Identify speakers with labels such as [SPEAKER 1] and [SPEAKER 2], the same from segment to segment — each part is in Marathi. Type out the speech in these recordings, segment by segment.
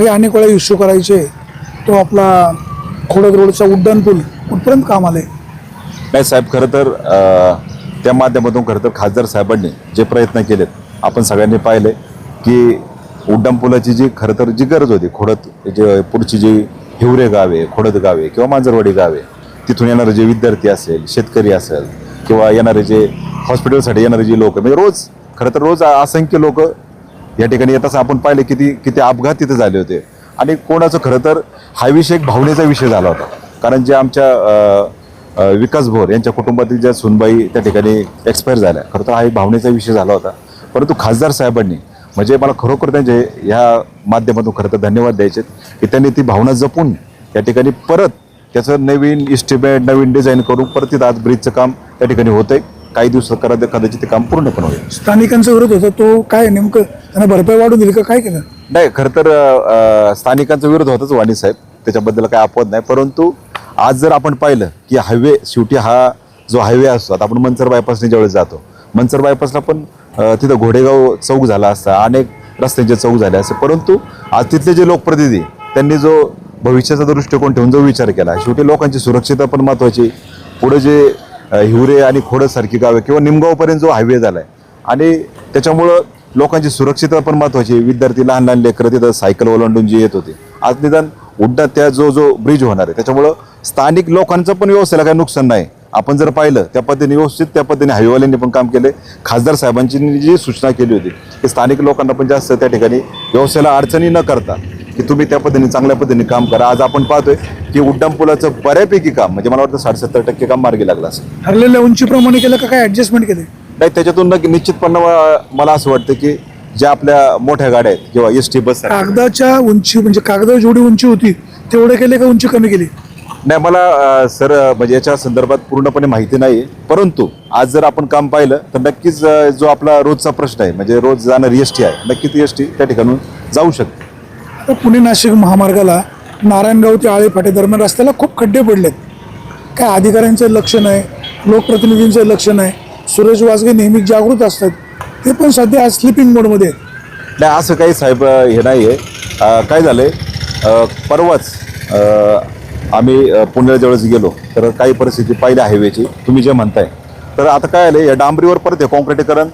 [SPEAKER 1] हे अनेक वेळा इश्यू करायचे. तो आपला खोडद रोडचा उड्डाण पूल कुठपर्यंत काम आले
[SPEAKER 2] नाही साहेब खरं तर त्या माध्यमातून खरं तर खासदार साहेबांनी जे प्रयत्न केलेत आपण सगळ्यांनी पाहिले की उड्डाणपुलाची जी खरं तर जी गरज होती खोडत जे पुढची जी हिवरे गावे खोडत गावे किंवा मांजरवाडी गावे तिथून येणारे जे विद्यार्थी असेल शेतकरी असेल किंवा येणारे जे हॉस्पिटलसाठी येणारे जे लोक म्हणजे रोज खरं तर रोज असंख्य लोक या ठिकाणी येताच आपण पाहिले किती किती अपघात तिथे झाले होते. आणि कोणाचं खरं तर हा विषय एक भावनेचा विषय झाला होता. कारण जे आमच्या विकास भोर यांच्या कुटुंबातील ज्या सुनबाई त्या ठिकाणी एक्सपायर झाल्या. खरं तर हा एक भावनेचा विषय झाला होता. परंतु खासदार साहेबांनी म्हणजे मला खरोखर त्यांचे ह्या माध्यमातून खरं तर धन्यवाद द्यायचे की त्यांनी ती भावना जपून या ठिकाणी परत त्याचं नवीन इस्टिमेट नवीन डिझाईन करून परत तिथं आज ब्रिजचं काम त्या ठिकाणी होतं आहे काही दिवसात करा कदाचित ते काम पूर्ण पण होईल.
[SPEAKER 1] स्थानिकांचा विरोध होता तो काय नेमकं त्यांना भरपाई वाढून दिली का काय केलं?
[SPEAKER 2] नाही खरं तर अ, स्थानिकांचा विरोध होताच वाणी साहेब. त्याच्याबद्दल काही अपवाद नाही. परंतु आज जर आपण पाहिलं की हायवे शेवटी हा जो हायवे असतो आता आपण मंचर बायपासने ज्यावेळेस जातो मंचर बायपासला पण अ, तिथं घोडेगाव चौक झाला असता अनेक रस्त्यांचे चौक झाले असते. परंतु आज तिथले जे लोकप्रतिनिधी त्यांनी जो भविष्याचा दृष्टिकोन ठेवून जो विचार केला शेवटी लोकांची सुरक्षितता पण महत्वाची पुढे जे हिवरे आणि खोडसारखी गावे किंवा निमगावपर्यंत जो हायवे झाला आहे आणि त्याच्यामुळं लोकांची सुरक्षितता पण महत्त्वाची आहे. विद्यार्थी लहान लहान लेकरं तिथं सायकल ओलांडून जे येत होते. आज निदान उड्डा त्या जो जो ब्रिज होणार आहे. त्याच्यामुळं स्थानिक लोकांचं पण व्यवस्थेला काही नुकसान नाही. आपण जर पाहिलं त्या पद्धतीने व्यवस्थित त्या पद्धतीने हायवेवाल्यांनी पण काम केले खासदार साहेबांची जी सूचना केली होती की स्थानिक लोकांना पण जास्त त्या ठिकाणी व्यवस्थेला अडचणी न करता की तुम्ही त्या पद्धतीने चांगल्या पद्धतीने काम करा. आज आपण पाहतोय की उड्डाण पुलाचं बऱ्यापैकी काम म्हणजे मला वाटतं साठ सत्तर टक्के काम मार्गी लागलं असं
[SPEAKER 1] ठरलेल्या उंचीप्रमाणे केलं का काय ऍडजस्टमेंट केले?
[SPEAKER 2] नाही त्याच्यातून नक्की निश्चितपणे मला असं वाटतं की ज्या आपल्या मोठ्या गाड्या आहेत किंवा एस टी बस
[SPEAKER 1] कागदाच्या उंची म्हणजे कागदावर जेवढी उंची होती तेवढे केले का उंची कमी केली?
[SPEAKER 2] नाही मला अ, सर म्हणजे याच्या संदर्भात पूर्णपणे माहिती नाही परंतु आज जर आपण काम पाहिलं तर नक्कीच अ, जो आपला रोजचा प्रश्न आहे म्हणजे रोज जाणारी एस टी आहे नक्कीच एस टी त्या ठिकाणून जाऊ शकते.
[SPEAKER 1] तर पुणे नाशिक महामार्गाला नारायणगाव ते आळे फाटे दरम्यान रस्त्याला खूप खड्डे पडलेत. काय अधिकाऱ्यांचं लक्ष नाही लोकप्रतिनिधींचं लक्ष नाही सुरेश वाजगे नेहमी जागृत असतात ते पण सध्या आज स्लिपिंग मोडमध्ये आहेत.
[SPEAKER 2] नाही असं काही साहेब हे नाही आहे काय झालं आहे परवाच आम्ही पुण्याजवळच पुण्याला ज्यावेळेस गेलो तर काही परिस्थिती पाहिली हायवेची तुम्ही जे म्हणताय. तर आता काय आलं या डांबरीवर परत हे कॉन्क्रिटीकरण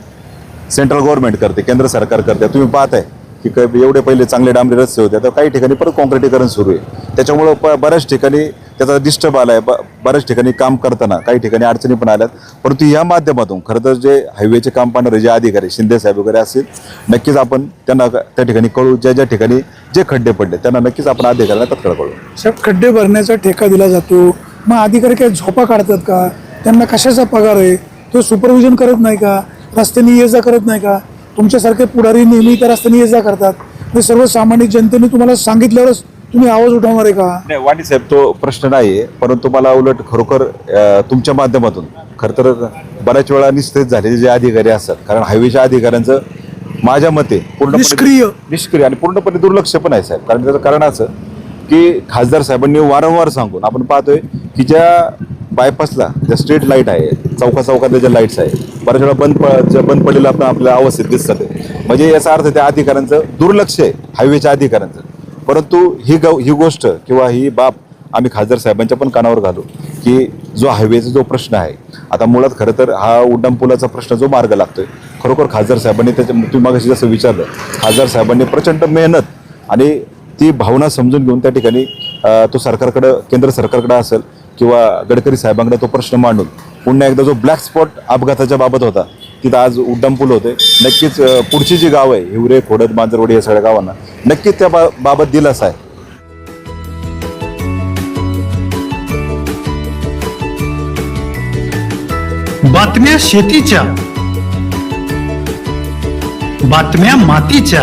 [SPEAKER 2] सेंट्रल गव्हर्नमेंट करते केंद्र सरकार करते तुम्ही पाहताय. की क- एवढे पहिले चांगले डांबरे रस्ते होते. तर काही ठिकाणी परत कॉन्क्रिटीकरण सुरू आहे. त्याच्यामुळं प बऱ्याच ठिकाणी त्याचा डिस्टर्ब आहे ब बऱ्याच ठिकाणी काम करताना काही ठिकाणी अडचणी पण आल्यात. परंतु या माध्यमातून खरं तर जे हायवेचे काम पाहणारे जे अधिकारी शिंदे साहेब वगैरे असतील नक्कीच आपण त्यांना त्या ठिकाणी कळू. ज्या ज्या ठिकाणी जे खड्डे पडले त्यांना नक्कीच आपण अधिकाऱ्यांना तत्काळ कळू
[SPEAKER 1] साहेब खड्डे भरण्याचा ठेका दिला जातो. मग अधिकारी काय झोपा काढतात का? त्यांना कशाचा पगार आहे? तो सुपरविजन करत नाही का? रस्त्याने ये जा करत नाही का? तुमच्यासारखे पुढारी नेहमी त्या रस्त्याने ये जा करतात. हे सर्वसामान्य जनतेने तुम्हाला सांगितल्यावरच तुम्ही आवाज उठवणार आहे का?
[SPEAKER 2] नाही वाणी साहेब तो प्रश्न नाही आहे. परंतु मला उलट खरोखर अ, तुमच्या माध्यमातून खरं तर बऱ्याच वेळा निश्चित झालेले जे अधिकारी असतात कारण हायवेच्या अधिकाऱ्यांचं माझ्या मते पूर्णपणे
[SPEAKER 1] निष्क्रिय.
[SPEAKER 2] निष्क्रिय आणि पूर्णपणे दुर्लक्ष पण आहे साहेब. कारण त्याचं कारण असं की खासदार साहेबांनी वारंवार सांगून आपण पाहतोय की ज्या बायपासला ज्या स्ट्रीट लाइट आहे चौका चौकातल्या ज्या लाईट्स आहे बऱ्याच वेळा बंद प- बंद पडलेलं आपण आपल्याला अवस्थेत दिसतात म्हणजे याचा अर्थ त्या अधिकाऱ्यांचं दुर्लक्ष आहे हायवेच्या अधिकाऱ्यांचं. परंतु ही गव ही गोष्ट किंवा ही बाब आम्ही खासदार साहेबांच्या पण कानावर घालू की जो हायवेचा जो प्रश्न आहे आता मुळात खरं तर हा उड्डाणपुलाचा प्रश्न जो मार्ग लागतोय खरोखर खासदार साहेबांनी त्याच्या तुम्ही मागाशी जसं विचारलं खासदार साहेबांनी प्रचंड मेहनत आणि ती भावना समजून घेऊन त्या ठिकाणी तो सरकारकडं केंद्र सरकारकडं असेल किंवा गडकरी साहेबांकडे तो प्रश्न मांडून पुन्हा एकदा जो ब्लॅक स्पॉट अपघाताच्या बाबत होता तिथं आज उड्डाणपूल होते. नक्कीच पुढची जी गाव आहे हिवरे खोडद मांजरवडी या सगळ्या गावांना नक्कीच त्या बा- बाबत दिलासा आहे.
[SPEAKER 3] बातम्या शेतीच्या बातम्या मातीच्या